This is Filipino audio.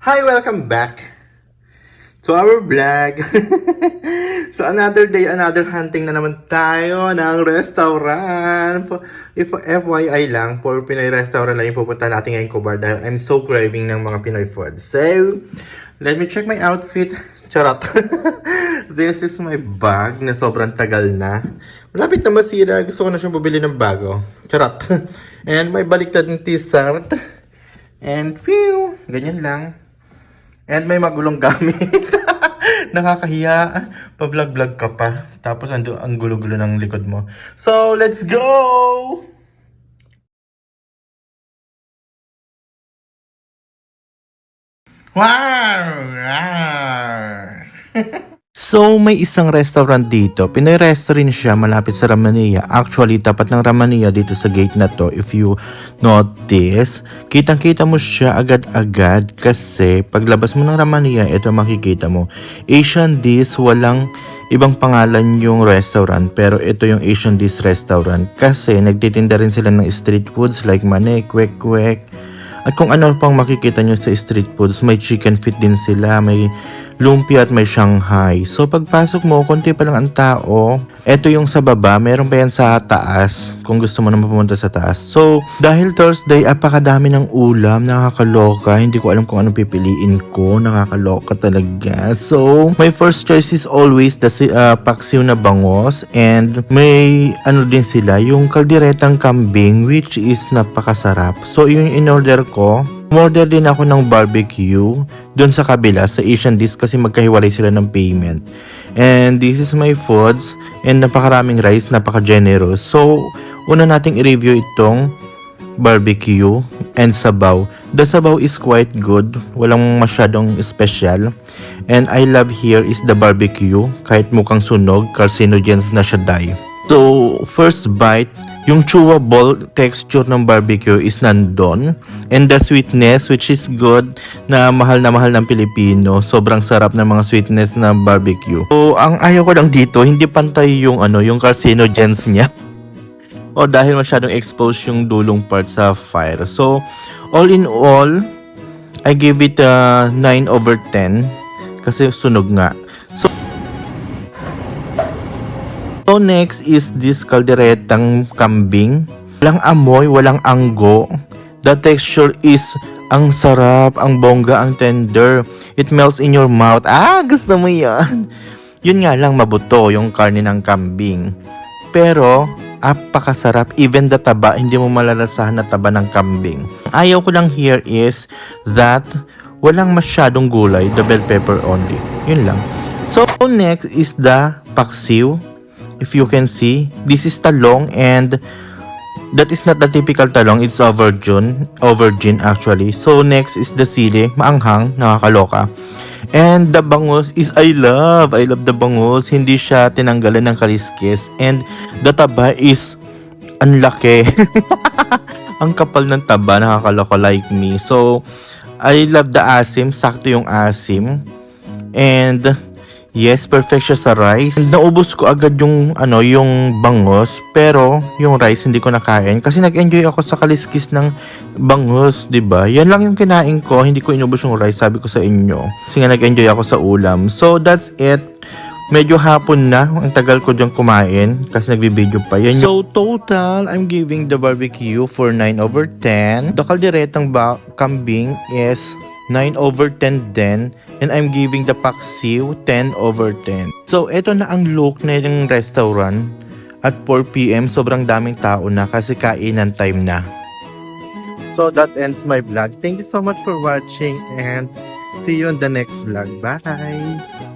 Hi, welcome back to our vlog. so another day, another hunting na naman tayo ng restaurant. If FYI lang, for Pinoy restaurant lang yung pupunta natin ngayong Kubar dahil I'm so craving ng mga Pinoy food. So, let me check my outfit. Charot. This is my bag na sobrang tagal na. Malapit na masira. Gusto ko na siyang bumili ng bago. Charot. And may baliktad ng t-shirt. And, pew! Ganyan lang. And may magulong gamit. Nakakahiya. Pa-vlog-vlog ka pa. Tapos ando, ang gulo-gulo ng likod mo. So, let's go! Wow! So, may isang restaurant dito. Pinoy restaurant siya malapit sa Ramania. Actually, tapat ng Ramania dito sa gate na to. If you notice, kitang-kita mo siya agad-agad kasi paglabas mo ng Ramania, ito makikita mo. Asian Dish, walang ibang pangalan yung restaurant pero ito yung Asian Dish restaurant kasi nagtitinda rin sila ng street foods like mane, kwek-kwek, at kung ano pang makikita nyo sa street foods, may chicken feet din sila, may lumpia at may Shanghai. So pagpasok mo, konti pa lang ang tao. Ito yung sa baba, meron pa yan sa taas, kung gusto mo naman pumunta sa taas. So, dahil Thursday, apakadami ng ulam, nakakaloka. Hindi ko alam kung anong pipiliin ko, nakakaloka talaga. So, my first choice is always the uh, paksiw na bangos and may ano din sila, yung kalderetang kambing which is napakasarap. So, yung in-order ko, Umorder din ako ng barbecue doon sa kabila sa Asian Dish kasi magkahiwalay sila ng payment. And this is my foods and napakaraming rice, napaka-generous. So, una nating i-review itong barbecue and sabaw. The sabaw is quite good. Walang masyadong special. And I love here is the barbecue. Kahit mukhang sunog, carcinogens na siya dahil. So, first bite, yung chewable texture ng barbecue is nandun. And the sweetness, which is good, na mahal na mahal ng Pilipino. Sobrang sarap ng mga sweetness na barbecue. So, ang ayaw ko lang dito, hindi pantay yung, ano, yung carcinogens niya. o dahil masyadong exposed yung dulong part sa fire. So, all in all, I give it a 9 over 10 kasi sunog nga. So, Next is this kalderetang kambing. Walang amoy, walang anggo. The texture is ang sarap, ang bongga, ang tender. It melts in your mouth. Ah, gusto mo yan. Yun nga lang mabuto yung karne ng kambing. Pero, apakasarap. Even the taba, hindi mo malalasahan na taba ng kambing. Ayaw ko lang here is that walang masyadong gulay, the bell pepper only. Yun lang. So, next is the paksiw. If you can see, this is talong and that is not the typical talong. It's aubergine. Aubergine actually. So, next is the sili. Maanghang. Nakakaloka. And the bangus is I love. I love the bangus. Hindi siya tinanggalan ng kaliskis. And the taba is ang ang kapal ng taba. Nakakaloka like me. So, I love the asim. Sakto yung asim. And yes, perfect siya sa rice. Naubos ko agad yung ano, yung bangos, pero yung rice hindi ko nakain kasi nag-enjoy ako sa kaliskis ng bangos, 'di ba? Yan lang yung kinain ko, hindi ko inubos yung rice, sabi ko sa inyo. Kasi nga nag-enjoy ako sa ulam. So that's it. Medyo hapon na, ang tagal ko diyang kumain kasi nagbibideo pa. Yan so total, I'm giving the barbecue for 9 over 10. The kalderetang ba kambing is 9 over 10 din. And I'm giving the paksiw 10 over 10. So, ito na ang look na yung restaurant. At 4pm, sobrang daming tao na kasi kainan time na. So, that ends my vlog. Thank you so much for watching and see you on the next vlog. Bye!